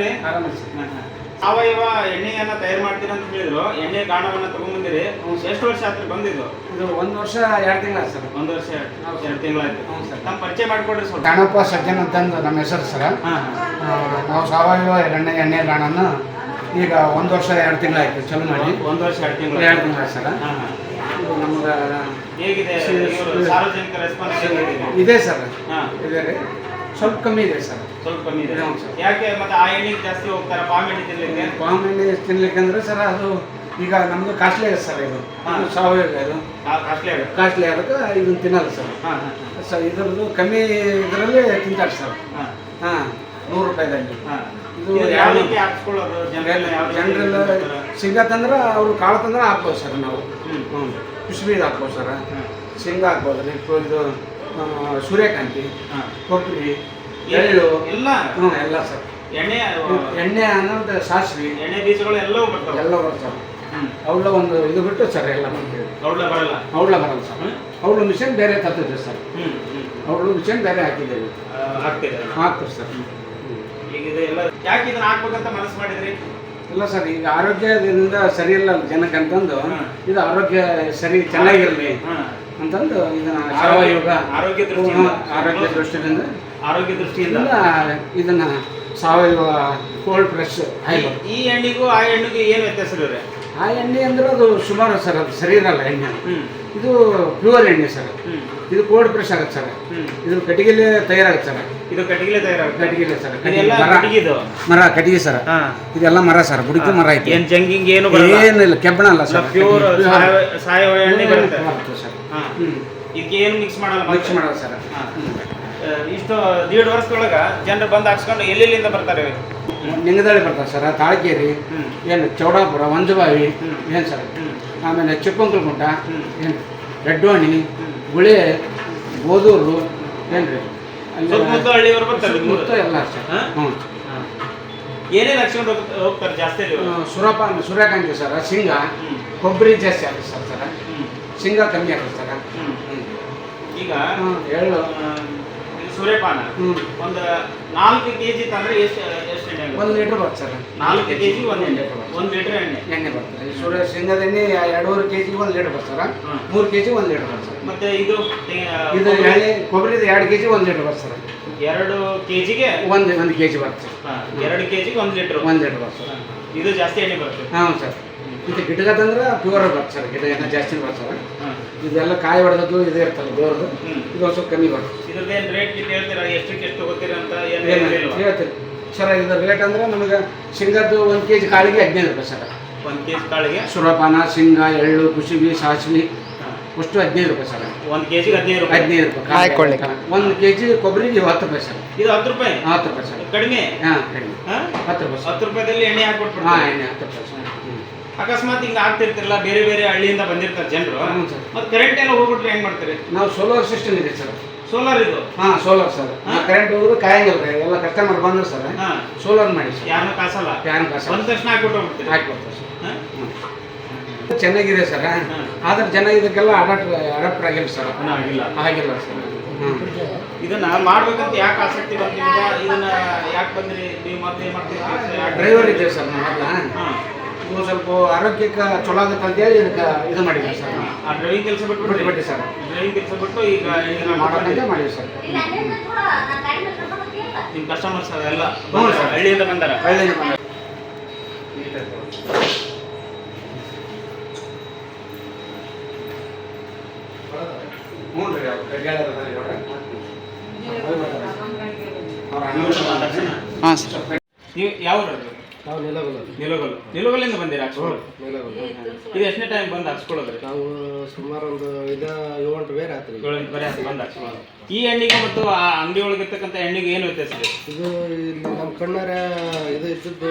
ನಮಸ್ಕಾರ ಆರಂಭಿಸಿ. ಆರಾಮ ಸಾವಯವ ಎಣ್ಣೆಯನ್ನ ತಯಾರು ಮಾಡ್ತೀರ ಅಂತ ಹೇಳಿದ್ರು ಎಣ್ಣೆ ಗಾಣವನ್ನ ತಗೊಂಡ್ಬಂದಿರಿ ಎಷ್ಟು ವರ್ಷ ಆತ್ರಿ ಬಂದಿದ್ದು. ಇದು ಒಂದು ವರ್ಷ ಎರಡು ತಿಂಗಳ ಸರ್. ಒಂದು ವರ್ಷ. ಎರಡು ತಿಂಗಳಾಯ್ತು ಹ್ಞೂ ಸರ್. ತಮ್ಮ ಪರಿಚಯ ಮಾಡ್ಕೊಡ್ರಿ ಸರ್ ಗಾಣಪ್ಪ ಸಜ್ಜನ್ ಅಂತಂದು ನಮ್ಮ ಹೆಸರು ಸರ್. ನಾವು ಸಾವಯವ ಎಣ್ಣೆ ಎಣ್ಣೆ ಗಾಣನ ಈಗ ಒಂದು ವರ್ಷ ಎರಡು ತಿಂಗಳಾಯ್ತು ಚಲೋ ಮಾಡಿ. ಒಂದು ವರ್ಷ ಎರಡು ತಿಂಗಳು ಎರಡು ತಿಂಗಳ ಸರ್. ನಮ್ಗೆ ಹೇಗಿದೆ? ಸಾರ್ವಜನಿಕ ರೆಸ್ಪಾನ್ಸ್ ಇದೆ ಸರ್. ಹಾ. ಇದೆ ರೀ. ಸ್ವಲ್ಪ ಕಮ್ಮಿ ಇದೆ ಸರ್. ಸ್ವಲ್ಪ ಕಮ್ಮಿ ಇದೆ ಹೌದು ಸರ್. ಯಾಕೆ ಮತ್ತೆ ಆ ಎಣ್ಣೆಗೆ ಜಾಸ್ತಿ ಹೋಗ್ತಾರೆ? ಪಾಮ್ ಎಣ್ಣೆ ತಿನ್ಲಿಕ್ಕೆ? ಪಾಮ್ ಎಣ್ಣೆ ತಿನ್ಲಿಕ್ಕಂದ್ರೆ ಸರ್ ಅದು ಈಗ ನಮ್ದು ಕಾಸ್ಟ್ಲಿ ಇದೆ ಸರ್ ಇದು. ಹಾ. ಇದು ಸಾವಯವ ಇದು. ಕಾಸ್ಟ್ಲಿ ಆಗುತ್ತೆ. ಕಾಸ್ಟ್ಲಿ ಅದಕ್ಕೆ ಇದನ್ನ ತಿನ್ನಲ್ಲ ಸರ್. ಹಾಂ ಹಾಂ ಸರ್ ಇದ್ರದ್ದು ಕಮ್ಮಿ ಇದರಲ್ಲಿ ತಿಂತಾರೆ ಸರ್. ಹಾಂ. ಹಾಂ ನೂರು ರೂಪಾಯಿದಲ್ಲಿ ಹಾಂ. ಇದು ಇದು ಯಾವ ಯಾವ- ರೀತಿ ಹಾಕ್ಸ್ಕೊಳ್ಳೋದು ಜನರೆಲ್ಲ ಯಾವ ರೀತಿ ಜನರೆಲ್ಲ ಮಾಡ್ತಾರೆ? ಸಿಂಗತ್ತಂದ್ರೆ ಅವ್ರು ಕಾಳು ತಂದ್ರೆ ಹಾಕ್ಬೋದು ಸರ್ ನಾವು. ಹ್ಮ್. ಹ್ಞೂ ಕುಶ್ಬೀದ್ ಹಾಕ್ಬೋದು ಸರ್. ಹ್ಮ್. ಶೇಂಗಾ ಹಾಕ್ಬೋದು ರೀ ಇದು ಆ, ಸೂರ್ಯಕಾಂತಿ ಹಾಂ. ಕೊಬ್ಬರಿ ಎಳ್ಳು ಎಲ್ಲ. ಹ್ಞೂ ಎಲ್ಲ ಸರ್. ಎಣ್ಣೆ ಎಣ್ಣೆ ಅನ್ನೋದು ಸಾಸಿವೆ. ಎಣ್ಣೆ ಬೀಜಗಳು ಎಲ್ಲ ಬರ್ತವೆ. ಎಲ್ಲ ಬರ್ತವೆ. ಅವಳ ಒಂದು ಇದು ಬಿಟ್ಟು ಸರ್ ಎಲ್ಲ ಬರ್ತೀವಿ ಅವಳ ಬರಲ್ಲ. ಅವಳ ಬರಲ್ಲ ಸರ್? ಅವಳು ಮಿಷನ್ ಬೇರೆ ತರ್ತಿದ್ರು ಸರ್. ಅವಳು ಮಿಷನ್ ಬೇರೆ ಹಾಕಿದ್ದೇವೆ ಹಾಕ್ತೇವೆ ಹಾಕ್ತಿದ್ದಾರೆ. ಹಾಕ್ತೀವಿ ಸರ್. ಈಗ ಇದು ಎಲ್ಲ ಯಾಕೆ ಇದನ್ನ ಹಾಕ್ಬೇಕಂತ ಮನಸ್ಸು ಮಾಡಿದ್ರಿ? ಇಲ್ಲ ಸರ್ ಈಗ ಆರೋಗ್ಯದಿಂದ ಸರಿ ಇಲ್ಲ ಜನಕ್ಕೆ ಅಂತಂದು ಹ್ಮ್. ಇದು ಆರೋಗ್ಯ ಸರಿ ಚೆನ್ನಾಗಿರಲಿ. ಅಂತಂದು ಇದನ್ನ ಆರೋಗ್ಯ- ಸಾವಯವ ಆರೋಗ್ಯ ದೃಷ್ಟಿಯಿಂದ. ಆರೋಗ್ಯ ದೃಷ್ಟಿಯಿಂದ? ಇದನ್ನ ಸಾವಯವ ಕೋಲ್ಡ್ ಪ್ರೆಸ್ ಆಯಿಲ್ ಈ- ಎಣ್ಣೆಗೂ ಆ ಎಣ್ಣೆಗೂ ಏನು ವ್ಯತ್ಯಾಸ ಇದೆ ಆ ಎಣ್ಣೆ ಅಂದ್ರೆ ಅದು ಸುಮಾರು ಸರ್ ಅದು ಸರಿ ಇರಲ್ಲ ಎಣ್ಣೆ. ಇದು ಪ್ಯೂರ್ ಎಣ್ಣೆ ಸರ್. ಇದು ಕೋಲ್ಡ್ ಪ್ರೆಸ್ ಆಗುತ್ತೆ ಸರ್. ಇದು ಕಟ್ಟಿಗೆಲೆ ತಯಾರಾಗುತ್ತೆ ಸರ್. ಇದು ಕಟ್ಟಿಗೆಲೆ ತಯಾರಾಗುತ್ತೆ? ಕಟ್ಟಿಗೆಲೆ ಸರ್ ಇದೆಲ್ಲ ಮರ. ಕಟ್ಟಿಗೆ ಸರ್. ಇದೆಲ್ಲ ಮರ ಸರ್ ಬುಡಕಿ ಮರ ಐತಿ. ಏನು ಜಂಗಿಂಗ್ ಏನು ಏನು ಏನಿಲ್ಲ ಕೆಬ್ಬಣ ಅಲ್ಲ ಸರ್. ಪ್ಯೂರ್ ಸಾವಯವ ಎಣ್ಣೆ ಬರುತ್ತೆ. ಸರ್. ಇದಕ್ಕೆ ಏನು ಮಿಕ್ಸ್ ಮಾಡಲ್ಲ ಮಿಕ್ಸ್ ಮಾಡಲ್ಲ ಸರ್. ಇಷ್ಟು ದೀಡ್ ವರ್ಷದೊಳಗ ಜನರು ಬಂದು ಹಾಕ್ಸ್ಕೊಂಡು ಎಲ್ಲೆಲ್ಲಿಂದ ಬರ್ತಾರೆ ನಿಂಗದಳ್ಳಿ ಬರ್ತಾರೆ ಸರ್. ತಾಳಕೇರಿ ಏನು ಚೌಡಾಪುರ ಒಂಜಬಾವಿ. ಏನು ಸರ್? ಆಮೇಲೆ ಚಿಕ್ಕಂಕಲ್ಗುಂಟ. ಏನು ರೆಡ್ವಾಣಿ. ಗುಳೆ ಬೋದೂರು ಏನು ರೀ? ಹಳ್ಳಿಯವರು ಬರ್ತಾರೆ ಎಲ್ಲ ಸರ್? ಹ್ಞೂ ಏನೇನು ಹೋಗ್- ಹೋಗ್ತಾರೆ ಜಾಸ್ತಿ? ಸುರಪಾನ ಸೂರ್ಯಕಾಂತಿ ಸರ್ ಶೇಂಗಾ. ಕೊಬ್ಬರಿ ಜಾಸ್ತಿ ಆಗುತ್ತೆ ಸರ್ ಸರ. ಸಿಂಗ ಶೇಂಗಾ ಕಮ್ಮಿ ಆಗುತ್ತೆ ಸರ್. ಈಗ ಇದು ಸೂರ್ಯಪಾನ. ಒಂದು ನಾಲ್ಕು ಕೆಜಿ ತಂದ್ರೆ ಎಷ್ಟು ಎಷ್ಟು ಎಣ್ಣೆ? ಒಂದು ಲೀಟ್ರ್ ಬರ್ತದೆ ಸರ್. ನಾಲ್ಕು ಕೆಜಿ ಒಂದು ಎಣ್ಣೆ. ಒಂದು ಲೀಟರ್ ಎಣ್ಣೆ. ಎಣ್ಣೆ ಬರ್ತದೆ. ಸೂರ್ಯ ಶೇಂಗಾದ ಎಣ್ಣೆ ಎರಡೂವರೆ ಕೆ ಜಿಗೆ ಒಂದು ಲೀಟ್ರ್ ಬರ್ತದೆ. ಮೂರು ಕೆ ಜಿ ಒಂದು ಲೀಟ್ರ್ ಬರ್ತದೆ ಮತ್ತೆ ಇದು ಇದು ಎಣ್ಣೆ ಕೊಬ್ಬರಿದು ಎರಡು ಕೆ ಜಿ ಒಂದು ಲೀಟ್ರ್ ಬರ್ತದೆ ಎರಡು ಕೆಜಿಗೆ? ಒಂದು ಒಂದು ಕೆ ಜಿ ಬರ್ತದೆ ಎರಡು ಕೆಜಿಗೆ ಒಂದು ಲೀಟರ್. ಒಂದು ಲೀಟ್ರ್ ಬರ್ತದೆ ಇದು ಜಾಸ್ತಿ ಎಣ್ಣೆ ಬರ್ತದೆ ಹಾಂ ಸರ್. ಇದು ಗಿಡಗದಂದ್ರೆ ಪ್ಯೂರ್ ಬರ್ತಾರೆ ಸರ್ ಗಿಡ ಏನೋ ಜಾಸ್ತಿ ಬರ್ತದೆ ಹಾ. ಇದೆಲ್ಲ ಕಾಯಿ ಹೊಡೆದದ್ದು ಇದು ಇರ್ತದೆ ದೇವ್ರದ್ದು. ಹ್ಮ್. ಇದು ಒಂದು ಸ್ವಲ್ಪ ಕಮ್ಮಿ ಬರ್ತದೆ. ಇದ್ರದ್ದೇನು ರೇಟ್ ಇಲ್ಲಿ ಹೇಳ್ತೀರಾ? ಎಷ್ಟಕ್ಕೆ ಎಷ್ಟು ತಗೋತೀರಾ ಅಂತ ಏನು ಹೇಳ್ತೀನಿ ಸರ್ ಇದು ರೇಟ್ ಅಂದ್ರೆ ನಮಗೆ ಶೇಂಗಾದ್ದು ಒಂದು ಕೆ ಜಿ ಕಾಳಿಗೆ ಹದಿನೈದು ರೂಪಾಯಿ ಸರ್. ಒಂದು ಕೆ ಜಿ ಕಾಳಿಗೆ? ಸುರಪಾನ ಶೇಂಗಾ ಎಳ್ಳು ಕುಸುಬಿ ಸಾಸಿವೆ ಅಷ್ಟು ಹದಿನೈದು ರೂಪಾಯಿ ಸರ್. ಒಂದು ಕೆ ಜಿಗೆ ಹದಿನೈದು ರೂಪಾಯಿ? ಹದಿನೈದು ರೂಪಾಯಿ ಹಾಕೊಳ್ಳಿ. ಒಂದು ಕೆ ಜಿ ಕೊಬ್ಬರಿಗೆ ಹತ್ತು ರೂಪಾಯಿ ಸರ್. ಇದು ಹತ್ತು ರೂಪಾಯಿ? ಹತ್ತು ರೂಪಾಯಿ ಸರ್. ಕಡಿಮೆ? ಹಾಂ ಕಡಿಮೆ. ಹಾ? ಹತ್ತು ರೂಪಾಯಿ ಹತ್ತು ರೂಪಾಯಿದಲ್ಲಿ ಎಣ್ಣೆ ಹಾಂ ಹಾಕ್ಬಿಟ್ಬಿಡ್ತಾರೆ ಎಣ್ಣೆ ಹತ್ತು ರೂಪಾಯಿ ಸರ್. ಅಕಸ್ಮಾತ್ ಹಿಂಗ ಆಗ್ತಿರ್ತಿರಲ್ಲ ಬೇರೆ ಬೇರೆ ಹಳ್ಳಿಯಿಂದ ಬಂದಿರ್ತಾರೆ ಜನರು. ಹ್ಞೂ ಸರ್. ಮತ್ತೆ ಕರೆಂಟ್ ಎಲ್ಲ ಹೋಗ್ಬಿಟ್ರೆ ಹೆಂಗ್ ಮಾಡ್ತೀರಿ? ನಾವು ಸೋಲಾರ್ ಸಿಸ್ಟಮ್ ಇದೆ ಸರ್. ಸೋಲಾರ್ ಇದು? ಹಾಂ ಸೋಲಾರ್ ಸರ್? ಕರೆಂಟ್ ಹೋದ್ರೆ ಕಾಯಂಗಿಲ್ಲ ರೀ ಎಲ್ಲ ಕಸ್ಟಮರ್ ಬಂದ್ರು ಸರ್. ಹಾ. ಸೋಲಾರ್ ಮಾಡಿ ಸರ್. ಯಾರನ್ನ ಕಾಸಲ್ಲ? ಫ್ಯಾನ್ ಕಾಸ ಒಂದ್ ತಕ್ಷಣ ಹಾಕ್ಬಿಟ್ಟು ಹೋಗ್ಬಿಡ್ತೀರಿ? ಹಾಕ್ಬಿಡ್ತಾರೆ ಸರ್. ಚೆನ್ನಾಗಿದೆ ಸರ್. ಆದ್ರೆ ಜನ ಇದಕ್ಕೆಲ್ಲ ಅಡಾಪ್ಟ್ ಅಡಾಪ್ಟ್ ಆಗಿಲ್ಲ ಸರ್. ಆಗಿಲ್ಲ. ಆಗಿಲ್ಲ ಸರ್. ಇದನ್ನ ಮಾಡ್ಬೇಕಂತ ಯಾಕೆ ಆಸಕ್ತಿ ಬಂದಿಲ್ಲ ಇದನ್ನ ಯಾಕೆ ಬಂದ್ರಿ? ನೀವು ಮತ್ತೆ ಮಾಡ್ತೀರಾ? ಮಾಡ್ತೀರಿ ಡ್ರೈವರ್ ಇದ್ದೇವೆ ಸರ್ ನಾವು ಮೊದ್ಲ ಇವು ಸ್ವಲ್ಪ ಆರೋಗ್ಯಕ್ಕೆ ಚಲೋ ಆಗುತ್ತೆ ಅಂತೇಳಿ ಇದಕ್ಕೆ ಇದು ಮಾಡಿದ್ವಿ ಸರ್. ನಾವು. ಆ ಡ್ರೈವಿಂಗ್ ಕೆಲಸ ಬಿಟ್ಟು ಬಿಟ್ಬಿಟ್ಟು ಸರ್. ಡ್ರೈವಿಂಗ್ ಕೆಲಸ ಬಿಟ್ಟು ಈಗ ಇದನ್ನ ಮಾಡೋದಂತೆ ಮಾಡಿವಿ ಸರ್. ನಿಮ್ಮ ಕಸ್ಟಮರ್ಸ್ ಎಲ್ಲ ಹ್ಞೂ ಸರ್. ಹಳ್ಳಿಯಿಂದ ಬಂದಾರ? ಹಳ್ಳಿಯಿಂದ ಬಂದಾರ. ಹ್ಞೂ ರೀ ಅವ್ರು. ಹಾಂ ಸರ್. ನೀವು ಯಾವ ನಾವು ನಿಲಗಲ್ಲ ನಿಲುಗಲ್ಲು ನಿಲುಗಲ್ಲಿಂದ ಬಂದಿರ? ಹಾಕ್ಸ್ಕೊಳ್ಳೋದು ನಿಲಗಲ್ಲ ಇದು ಎಷ್ಟನೇ ಟೈಮ್ ಬಂದು ಹಾಕ್ಸ್ಕೊಳ್ಳೋದ್ರಿ? ನಾವು ಸುಮಾರು ಒಂದು ಇದ ಏಳು ಬೇರೆ ಆತ್ರಿ. ಏಳು ಬರೀ ಅದು ಬಂದು ಹಾಕ್ಸ್ಕೊಳ್ಳೋದು. ಈ ಎಣ್ಣೆಗೆ ಮತ್ತು ಆ ಅಂಗಡಿ ಒಳಗೆ ಇರ್ತಕ್ಕಂಥ ಎಣ್ಣೆಗೆ ಏನು ವ್ಯತ್ಯಾಸ ಇದೆ? ಇದು ಇಲ್ಲಿ ನಮ್ಮ ಕಣ್ಣಾರ ಇದು ಇದ್ದದ್ದು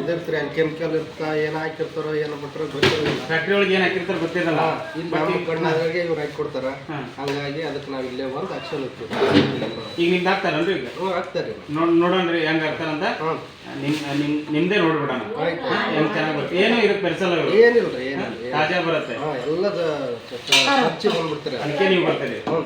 ಇದಿರ್ತೀರಿ ಅಲ್ಲಿ ಕೆಮಿಕಲ್ ಇರ್ತಾ ಏನು ಹಾಕಿರ್ತಾರೋ ಏನು ಬಿಟ್ಟರೆ ಗೊತ್ತಿರಲಿಲ್ಲ ಫ್ಯಾಕ್ಟ್ರಿ ಒಳಗೆ ಏನು ಹಾಕಿರ್ತಾರೆ ಗೊತ್ತಿರಲ್ಲ. ಇಲ್ಲಿ ನಮ್ಮ ಕಣ್ಣಾಗೆ ಇವ್ರು ಹಾಕಿ ಕೊಡ್ತಾರ ಹಾಗಾಗಿ ಅದಕ್ಕೆ ನಾವು ಇಲ್ಲೇ ಬಂದು ಹೋಗ್ತೀವಿ ಈಗ ನಿಮ್ದು ಹಾಕ್ತಾರಲ್ರಿ ಈಗ? ಹ್ಞೂ ಹಾಕ್ತಾರೆ ನೋಡ್ ನೋಡೋಣ್ರಿ ಹೆಂಗೆ ಹಾಕ್ತಾರಂತ? ಹ್ಞೂ ನಿಮ್ ನಿಮ್ ನಿಮ್ದೇ ನೋಡ್ಬಿಡೋಣ. ಏನೋ ಹೆಂಗ್ ಚೆನ್ನಾಗಿ ಬರುತ್ತೆ? ಏನು ಇದಕ್ಕೆ ಬೆರೆಸಲ್ಲ ಇವ್ರು. ಏನಿಲ್ಲ ಏನಿಲ್ಲ ತಾಜಾ ಬರುತ್ತೆ. ಹಾಂ ಎಲ್ಲದ ಬಂದ್ಬಿಡ್ತಾರೆ? ಅದಕ್ಕೆ ನೀವು ಬರ್ತೀರಿ ಹ್ಞೂ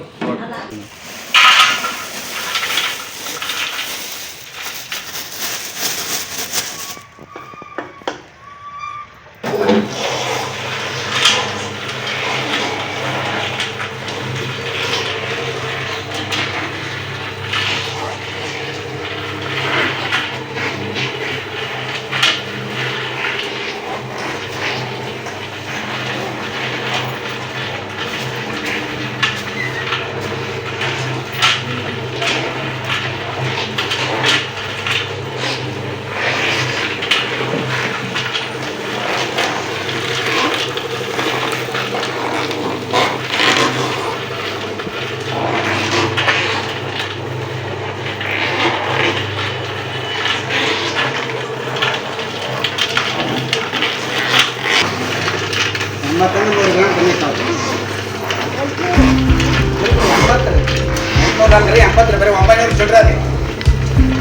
ಮತ್ತೆ ಮೂರು ಗ್ರಾಮ್ ಕಮ್ಮಿ ಎಂಬತ್ತರ ಎಂಬತ್ತರ ಬರೀ ಒಂಬೈನೂರು ಚಿಲ್ಲರೆ ಅದೇ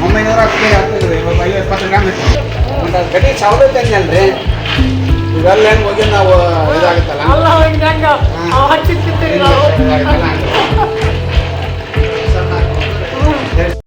ಒಂಬೈನೂರ ಹತ್ತು ಆಗ್ತಿಲ್ಲ ಐವತ್ತು ಇಪ್ಪತ್ತು ಗ್ರಾಮ್ ಒಂದು ಗಡಿ ಸಾವಿರ ತಂದಲ್ರಿ ಇವೆಲ್ಲ ಹೆಂಗೆ ಹೋಗಿ ನಾವು ಇದಾಗುತ್ತಲ್ಲ ಹಾಂ